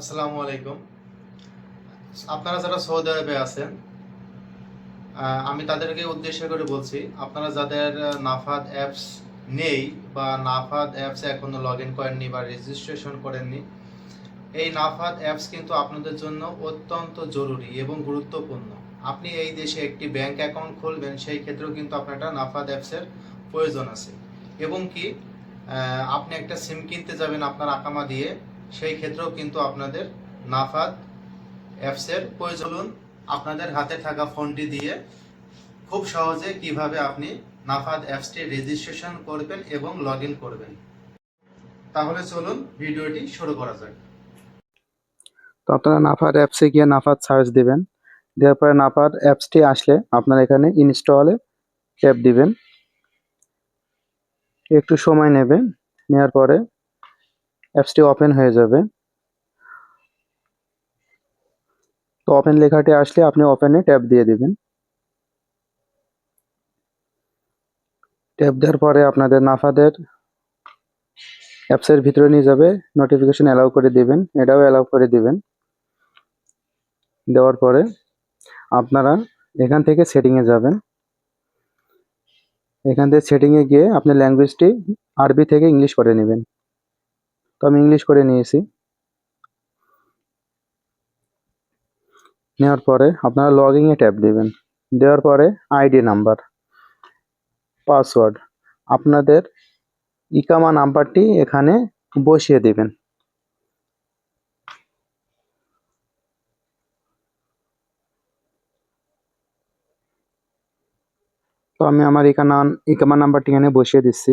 আসসালামু আলাইকুম। আপনারা যারা সৌদি আরবে আছেন আমি তাদেরকে উদ্দেশ্য করে বলছি, আপনারা যাদের নাফাদ অ্যাপস নেই বা নাফাদ অ্যাপসে এখনও লগ ইন করেননি বা রেজিস্ট্রেশন করেননি, এই নাফাদ অ্যাপস কিন্তু আপনাদের জন্য অত্যন্ত জরুরি এবং গুরুত্বপূর্ণ। আপনি এই দেশে একটি ব্যাংক অ্যাকাউন্ট খুলবেন, সেই ক্ষেত্রেও কিন্তু আপনার একটা নাফাদ অ্যাপসের প্রয়োজন আছে। এবং কি আপনি একটা সিম কিনতে যাবেন আপনার আকামা দিয়ে সেই ক্ষেত্রেও কিন্তু আপনাদের নাফাদ অ্যাপসের প্রয়োজন। আপনাদের হাতে থাকা ফোনটি দিয়ে খুব সহজে কীভাবে আপনি নাফাদ অ্যাপসটি রেজিস্ট্রেশন করবেন এবং লগ করবেন। তাহলে চলুন ভিডিওটি শুরু করা যাক। তো আপনারা নাফার অ্যাপসে গিয়ে নাফার সার্চ দিবেন। দেওয়ার পরে নাফার অ্যাপসটি আসলে আপনারা এখানে ইনস্টলে ট্যাপ দিবেন। একটু সময় নেবে নেওয়ার পরে অ্যাপসটি ওপেন হয়ে যাবে। তো ওপেন লেখাটি আসলে আপনি ওপেনে ট্যাপ দিয়ে দিবেন। ট্যাপ দেওয়ার পরে আপনাদের নাফাদের অ্যাপসের ভিতরে নিয়ে যাবে। নোটিফিকেশন অ্যালাউ করে দিবেন। এটাও অ্যালাউ করে দিবেন। দেওয়ার পরে আপনারা এখান থেকে সেটিংয়ে যাবেন। এখান থেকে সেটিংয়ে গিয়ে আপনি ল্যাঙ্গুয়েজটি আরবি থেকে ইংলিশ করে নেবেন। তো আমি ইংলিশ করে নিয়েছি। নেওয়ার পরে আপনারা লগইনে ট্যাপ দেবেন। দেওয়ার পরে আইডি নাম্বার পাসওয়ার্ড আপনাদের ইকামা নাম্বারটি এখানে বসিয়ে দেবেন। তো আমি আমার ইকানা ইকামা নাম্বারটি এখানে বসিয়ে দিচ্ছি।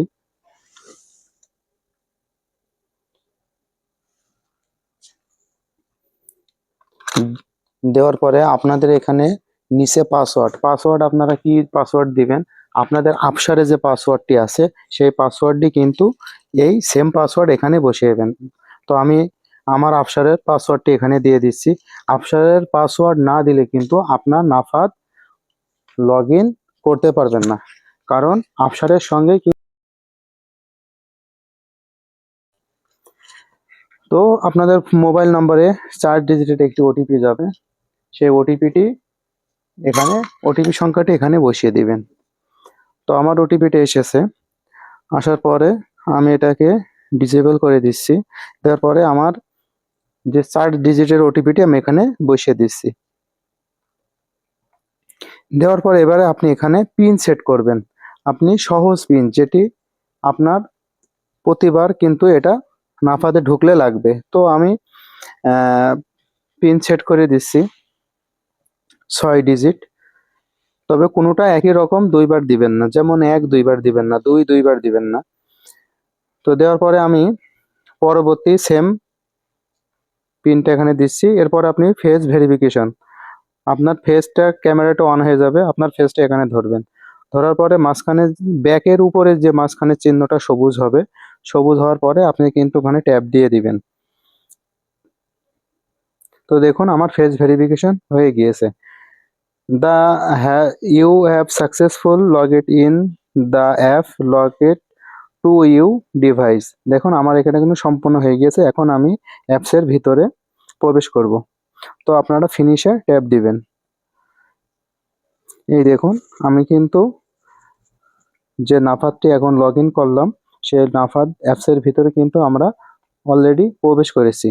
দেওয়ার পরে আপনাদের এখানে নিচে পাসওয়ার্ড পাসওয়ার্ড আপনারা কি পাসওয়ার্ড দিবেন? আপনাদের আফসারে যে পাসওয়ার্ডটি আছে, সেই পাসওয়ার্ডটি কিন্তু এই সেম পাসওয়ার্ড এখানে বসিয়ে দেবেন। তো আমি আমার আফসারের পাসওয়ার্ডটি এখানে দিয়ে দিচ্ছি। আফসারের পাসওয়ার্ড না দিলে কিন্তু আপনার নাফাত লগ করতে পারবেন না। কারণ আফসারের সঙ্গে তো আপনাদের মোবাইল নম্বরে চার ডিজিটের একটি ওটিপি যাবে। সেই ওটিপিটি এখানে ওটিপি সংখ্যাটি এখানে বসিয়ে দিবেন। তো আমার ওটিপিটা এসেছে। আসার পরে আমি এটাকে ডিসেবল করে দিচ্ছি। দেওয়ার পরে আমার যে চার ডিজিটের ওটিপিটি আমি এখানে বসিয়ে দিচ্ছি। দেওয়ার পরে এবারে আপনি এখানে পিন সেট করবেন। আপনি সহজ পিন যেটি আপনার প্রতিবার কিন্তু এটা নাফাতে ঢুকলে লাগবে। তো আমি পিন সেট করে দিচ্ছি। ছয় ডিজিট তবে কোনোটা একই রকম দুইবার দিবেন না। যেমন এক দুইবার দিবেন না, দুই দুইবার দিবেন না। তো দেওয়ার পরে আমি পরবর্তী সেম পিনটা এখানে দিচ্ছি। এরপর আপনি ফেস ভেরিফিকেশন আপনার ফেসটা ক্যামেরাটা অন হয়ে যাবে। আপনার ফেসটা এখানে ধরবেন। ধরার পরে মাঝখানে ব্যাকের উপরে যে মাঝখানে চিহ্নটা সবুজ হবে সবুজ হওয়ার পরে আপনি কিন্তু ওখানে ট্যাপ দিয়ে দিবেন। তো দেখুন, আমার ফেস ভেরিফিকেশন হয়ে গিয়েছে। The you have successful log it in the app log it to you device. দেখুন, আমার এখানে কিন্তু সম্পূর্ণ হয়ে গিয়েছে। এখন আমি অ্যাপসের ভিতরে প্রবেশ করব। তো আপনারা ফিনিশে ট্যাপ দিবেন। এই দেখুন, আমি কিন্তু যে নাফাদটি এখন লগ ইন করলাম সেই নাফাদ অ্যাপসের ভিতরে কিন্তু আমরা অলরেডি প্রবেশ করেছি।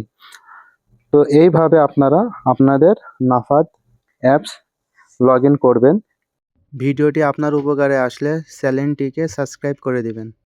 তো এইভাবে আপনারা আপনাদের নাফাদ অ্যাপস লগ করবেন। ভিডিওটি আপনার উপকারে আসলে চ্যানেলটিকে সাবস্ক্রাইব করে দিবেন।